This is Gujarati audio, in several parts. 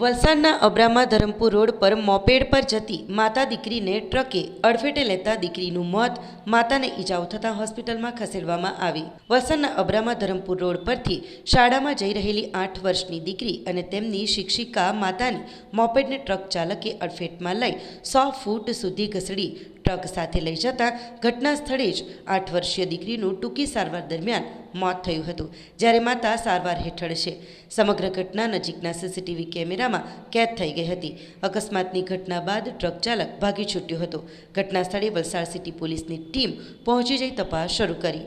વલસાડના અબ્રામા ધરમપુર રોડ પર મોપેડ પર જતી માતા દીકરીને ટ્રકે અડફેટે લેતા દીકરીનું મોત માતાને ઈજાઓ થતાં હોસ્પિટલમાં ખસેડવામાં આવી. વલસાડના અબ્રામા ધરમપુર રોડ પરથી શાળામાં જઈ રહેલી આઠ વર્ષની દીકરી અને તેમની શિક્ષિકા માતાની મોપેડને ટ્રક ચાલકે અડફેટમાં લઈ સો ફૂટ સુધી ઘસડી ટ્રક સાથે લઈ જતા ઘટના સ્થળે જ આઠ વર્ષીય દીકરીનું ટૂંકી સારવાર દરમિયાન મોત થયું હતું, જ્યારે માતા સારવાર હેઠળ છે. સમગ્ર ઘટના નજીકના સીસીટીવી કેમેરામાં કેદ થઈ ગઈ હતી. અકસ્માતની ઘટના બાદ ટ્રક ચાલક ભાગી છૂટ્યો હતો. ઘટના સ્થળે વલસાડ સિટી પોલીસની ટીમ પહોંચી જઈ તપાસ શરૂ કરી.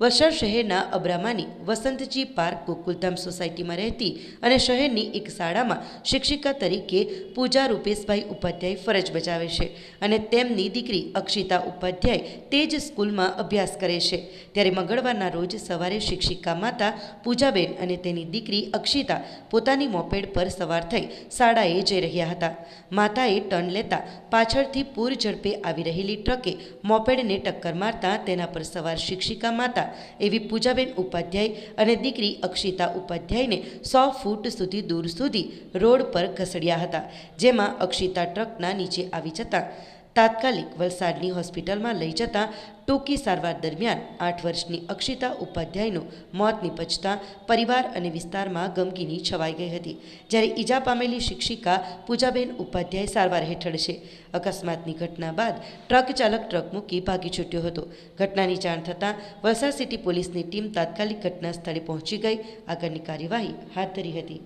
વલસાડ શહેરના અબ્રામાની વસંતજી પાર્ક ગોકુલધામ સોસાયટીમાં રહેતી અને શહેરની એક શાળામાં શિક્ષિકા તરીકે પૂજા રૂપેશભાઈ ઉપાધ્યાય ફરજ બજાવે છે અને તેમની દીકરી અક્ષિતા ઉપાધ્યાય તે જ સ્કૂલમાં અભ્યાસ કરે છે. ત્યારે મંગળવારના રોજ સવારે શિક્ષિકા માતા પૂજાબેન અને તેની દીકરી અક્ષિતા પોતાની મોપેડ પર સવાર થઈ શાળાએ જઈ રહ્યા હતા. માતાએ ટર્ન લેતા પાછળથી પૂર ઝડપે આવી રહેલી ટ્રકે મોપેડને ટક્કર મારતા તેના પર સવાર શિક્ષિકા માતા એવી પૂજાબેન ઉપાધ્યાય અને દીકરી અક્ષિતા ઉપાધ્યાયને સો ફૂટ સુધી દૂર સુધી રોડ પર ઘસડ્યા હતા, જેમાં અક્ષિતા ટ્રકના નીચે આવી જતાં તાત્કાલિક વલસાડની હોસ્પિટલમાં લઈ જતા ટૂંકી સારવાર દરમિયાન આઠ વર્ષની અક્ષિતા ઉપાધ્યાયનું મોત નિપજતા પરિવાર અને વિસ્તારમાં ગમગીની છવાઈ ગઈ હતી. જ્યારે ઈજા પામેલી શિક્ષિકા પૂજાબેન ઉપાધ્યાય સારવાર હેઠળ છે. અકસ્માતની ઘટના બાદ ટ્રક ચાલક ટ્રક મૂકી ભાગી છૂટ્યો હતો. ઘટનાની જાણ થતાં વલસાડ સિટી પોલીસની ટીમ તાત્કાલિક ઘટના સ્થળે પહોંચી ગઈ. આગળની કાર્યવાહી હાથ ધરી હતી.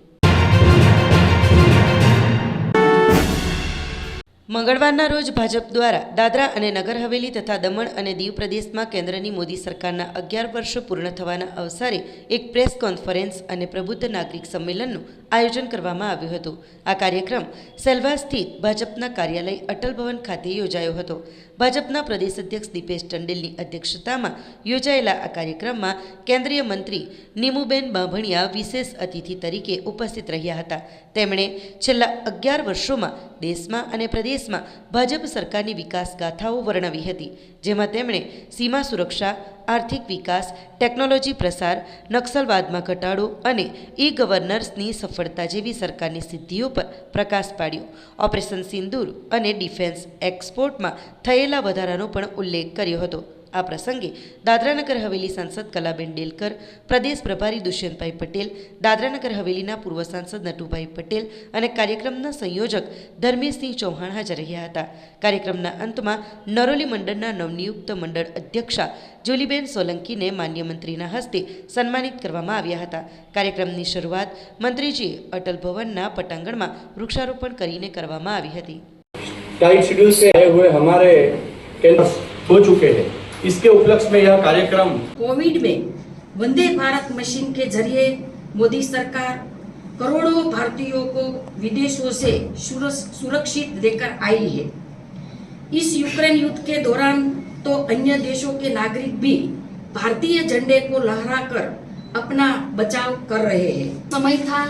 મંગળવારના રોજ ભાજપ દ્વારા દાદરા અને નગર હવેલી તથા દમણ અને દીવ પ્રદેશમાં કેન્દ્રની મોદી સરકારના અગિયાર વર્ષ પૂર્ણ થવાના અવસરે એક પ્રેસ કોન્ફરન્સ અને પ્રબુદ્ધ નાગરિક સંમેલનનું આયોજન કરવામાં આવ્યું હતું. આ કાર્યક્રમ સેલવા સ્થિત ભાજપના કાર્યાલય અટલ ભવન ખાતે યોજાયો હતો. ભાજપના પ્રદેશ અધ્યક્ષ દીપેશ ટંડેલની અધ્યક્ષતામાં યોજાયેલા આ કાર્યક્રમમાં કેન્દ્રીય મંત્રી નીમુબેન બાંભણિયા વિશેષ અતિથિ તરીકે ઉપસ્થિત રહ્યા હતા. તેમણે છેલ્લા અગિયાર વર્ષોમાં દેશમાં અને પ્રદેશમાં ભાજપ સરકારની વિકાસ ગાથાઓ વર્ણવી હતી, જેમાં તેમણે સીમા સુરક્ષા, આર્થિક વિકાસ, ટેકનોલોજી પ્રસાર, નક્સલવાદમાં ઘટાડો અને ઈ ગવર્નર્સની સફળતા જેવી સરકારની સિદ્ધિઓ પર પ્રકાશ પાડ્યો. ઓપરેશન સિંદૂર અને ડિફેન્સ એક્સપોર્ટમાં થયેલા વધારાનો પણ ઉલ્લેખ કર્યો હતો. આ પ્રસંગે દાદરાનગર હવેલી સાંસદ કલાબેન ડેલકર પ્રદેશ પ્રભારી દુષ્યંતભાઈ પટેલ દાદરાનગર હવેલીના પૂર્વ સાંસદ નટુભાઈ પટેલ અને કાર્યક્રમના સંયોજક ધર્મેશસિંહ ચૌહાણ હાજર રહ્યા હતા કાર્યક્રમના અંતમાં નરોલી મંડળના નવનિયુક્ત મંડળ અધ્યક્ષા જુલીબેન સોલંકીને માન્ય મંત્રીના હસ્તે સન્માનિત કરવામાં આવ્યા હતા કાર્યક્રમની શરૂઆત મંત્રીજીએ અટલ ભવનના પટાંગણમાં વૃક્ષારોપણ કરીને કરવામાં આવી હતી टाइट शेड्यूल से आए हुए हमारे केंद्र हो चुके हैं इसके उपलक्ष्य में यह कार्यक्रम कोविड में वंदे भारत मशीन के ज़रिए मोदी सरकार करोड़ों भारतीयों को विदेशों से सुरक्षित लेकर आई है। इस यूक्रेन युद्ध के दौरान तो अन्य देशों के नागरिक भी भारतीय झंडे को लहराकर अपना बचाव कर रहे हैं। समय था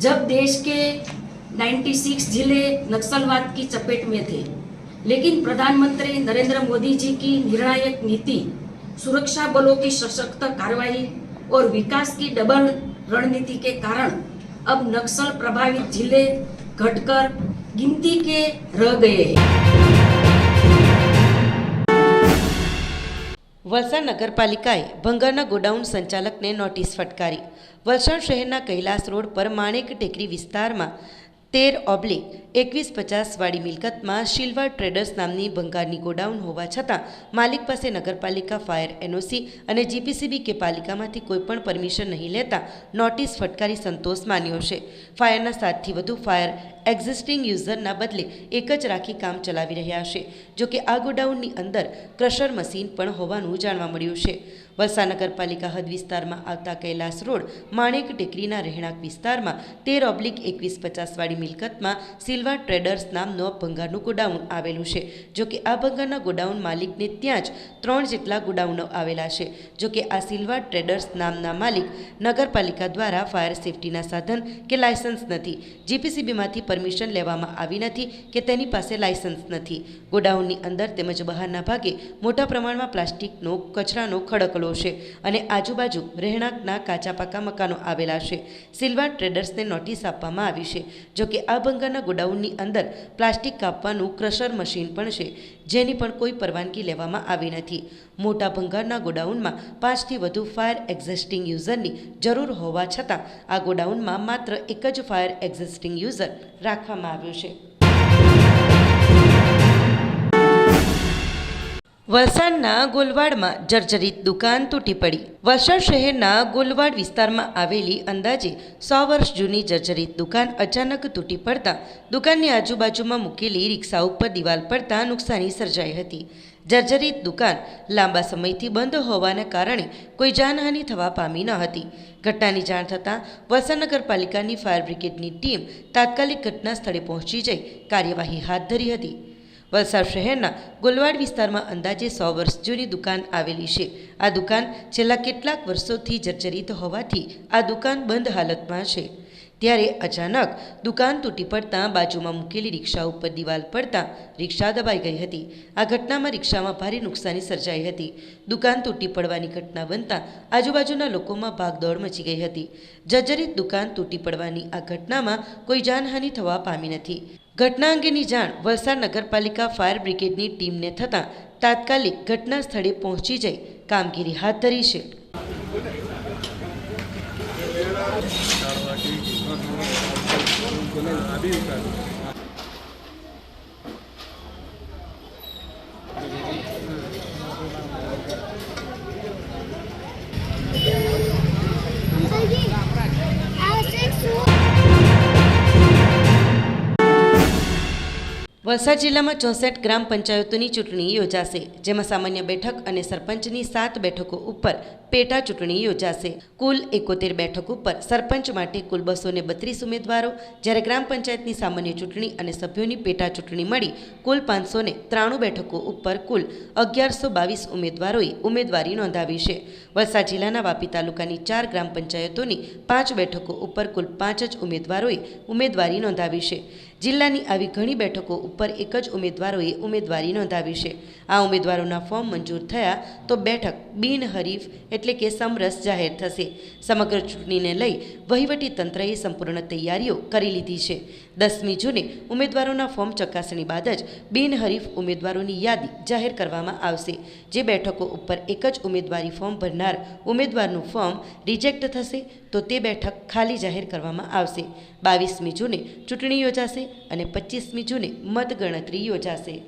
जब देश के 96 ज़िले नक्सलवाद की चपेट में थे। लेकिन प्रधानमंत्री नरेंद्र मोदी जी की निर्णायक नीति सुरक्षा बलों की सशक्त कार्रवाई और विकास की डबल रणनीति के कारण अब नक्सल प्रभावित जिले घटकर गिनती के रह गए हैं વલસાડ નગરપાલિકાએ ભંગારના ગોડાઉન સંચાલકને નોટિસ ફટકારી વલસાડ શહેરના કૈલાસ રોડ પર માણેક ટેકરી વિસ્તારમાં તેર ઓબ્લિક એકવીસ પચાસવાળી મિલકતમાં શિલવા ટ્રેડર્સ નામની ભંગારની ગોડાઉન હોવા છતાં માલિક પાસે નગરપાલિકા, ફાયર એનઓસી અને જીપીસીબી કે પાલિકામાંથી કોઈપણ પરમિશન નહીં લેતા નોટિસ ફટકારી સંતોષ માન્યો છે. ફાયરના સાતથી વધુ ફાયર એક્ઝિસ્ટિંગ યુઝરના બદલે એક જ રાખી કામ ચલાવી રહ્યા છે, જોકે આ ગોડાઉનની અંદર ક્રશર મશીન પણ હોવાનું જાણવા મળ્યું છે. વલસાડ નગરપાલિકા હદ વિસ્તારમાં આવતા કૈલાસ રોડ, માણેક ટેકરીના રહેણાંક વિસ્તારમાં તેર ઓબ્લિક એકવીસ પચાસવાળી મિલકતમાં સિલ્વા ટ્રેડર્સ નામનો ભંગારનું ગોડાઉન આવેલું છે. જોકે આ ભંગારના ગોડાઉન માલિકને ત્યાં જ ત્રણ જેટલા ગોડાઉનો આવેલા છે. જોકે આ સિલ્વા ટ્રેડર્સ નામના માલિક નગરપાલિકા દ્વારા ફાયર સેફટીના સાધન કે લાયસન્સ નથી. જીપીસીબીમાંથી પરમિશન લેવામાં આવી નથી કે તેની પાસે લાયસન્સ નથી. ગોડાઉનની અંદર તેમજ બહારના ભાગે મોટા પ્રમાણમાં પ્લાસ્ટિકનો, કચરાનો ખડકલો છે અને આજુબાજુ રહેણાંકના કાચા પાકા મકાનો આવેલા છે. સિલ્વા ટ્રેડર્સને નોટિસ આપવામાં આવી છે જોકે આ ભંગારના ગોડાઉનની અંદર પ્લાસ્ટિક કાપવાનું ક્રશર મશીન પણ છે, જેની પણ કોઈ પરવાનગી લેવામાં આવી નથી. મોટા ભંગારના ગોડાઉનમાં પાંચથી વધુ ફાયર એક્ઝિસ્ટિંગ યુઝરની જરૂર હોવા છતાં આ ગોડાઉનમાં માત્ર એક જ ફાયર એક્ઝિસ્ટિંગ યુઝર રાખવામાં આવ્યું છે. વલસાડના ગોલવાડમાં જર્જરિત દુકાન તૂટી પડી. વલસાડ શહેરના ગોલવાડ વિસ્તારમાં આવેલી અંદાજે સો વર્ષ જૂની જર્જરિત દુકાન અચાનક તૂટી પડતા દુકાનની આજુબાજુમાં મૂકેલી રિક્ષા ઉપર દિવાલ પડતા નુકસાની સર્જાઈ હતી. જર્જરિત દુકાન લાંબા સમયથી બંધ હોવાને કારણે કોઈ જાનહાનિ થવા પામી ન હતી. ઘટનાની જાણ થતાં વલસાડ નગરપાલિકાની ફાયર બ્રિગેડની ટીમ તાત્કાલિક ઘટના સ્થળે પહોંચી જઈ કાર્યવાહી હાથ ધરી હતી. વલસાડ શહેરના ગોલવાડ વિસ્તારમાં અંદાજે સો વર્ષ જૂની દુકાન આવેલી છે. આ દુકાન છેલ્લા કેટલાક વર્ષોથી જર્જરિત હોવાથી આ દુકાન બંધ હાલતમાં છે. ત્યારે અચાનક દુકાન તૂટી પડતાં બાજુમાં મૂકેલી રિક્ષા ઉપર દિવાલ પડતાં રિક્ષા દબાઈ ગઈ હતી. આ ઘટનામાં રિક્ષામાં ભારે નુકસાની સર્જાઈ હતી. દુકાન તૂટી પડવાની ઘટના બનતા આજુબાજુના લોકોમાં ભાગદોડ મચી ગઈ હતી. જર્જરિત દુકાન તૂટી પડવાની આ ઘટનામાં કોઈ જાનહાનિ થવા પામી નથી. ઘટના અંગેની જાણ વલસાડ નગરપાલિકા ફાયર બ્રિગેડની ટીમને થતાં તાત્કાલિક ઘટના સ્થળે પહોંચી જઈ કામગીરી હાથ ધરી છે. વલસાડ જિલ્લામાં ચોસઠ ગ્રામ પંચાયતોની ચૂંટણી યોજાશે, જેમાં સામાન્ય બેઠક અને સરપંચની સાત બેઠકો ઉપર પેટા ચૂંટણી યોજાશે. કુલ એકોતેર બેઠક ઉપર સરપંચ માટે કુલ બસો બત્રીસ ઉમેદવારો, જ્યારે ગ્રામ પંચાયતની સામાન્ય ચૂંટણી અને સભ્યોની પેટા ચૂંટણી મળી, કુલ પાંચસો ત્રાણું બેઠકો ઉપર કુલ અગિયારસો બાવીસ ઉમેદવારોએ ઉમેદવારી નોંધાવી છે. વલસાડ જિલ્લાના વાપી તાલુકાની ચાર ગ્રામ પંચાયતોની પાંચ બેઠકો ઉપર કુલ પાંચ જ ઉમેદવારોએ ઉમેદવારી નોંધાવી છે. જિલ્લાની આવી ઘણી બેઠકો ઉપર એક જ ઉમેદવારોએ ઉમેદવારી નોંધાવી છે. આ ઉમેદવારોના ફોર્મ મંજૂર થયા તો બેઠક બિનહરીફ એટલે કે સમરસ જાહેર થશે. સમગ્ર ચૂંટણીને લઈ વહીવટી તંત્રએ સંપૂર્ણ તૈયારીઓ કરી લીધી છે. દસમી જૂને ઉમેદવારોના ફોર્મ ચકાસણી બાદ જ બિનહરીફ ઉમેદવારોની યાદી જાહેર કરવામાં આવશે. જે બેઠકો ઉપર એક જ ઉમેદવારી ફોર્મ ભરનાર ઉમેદવારનું ફોર્મ રિજેક્ટ થશે તો તે બેઠક ખાલી જાહેર કરવામાં આવશે. બાવીસમી જૂને ચૂંટણી યોજાશે અને પચીસમી જૂને મતગણતરી યોજાશે.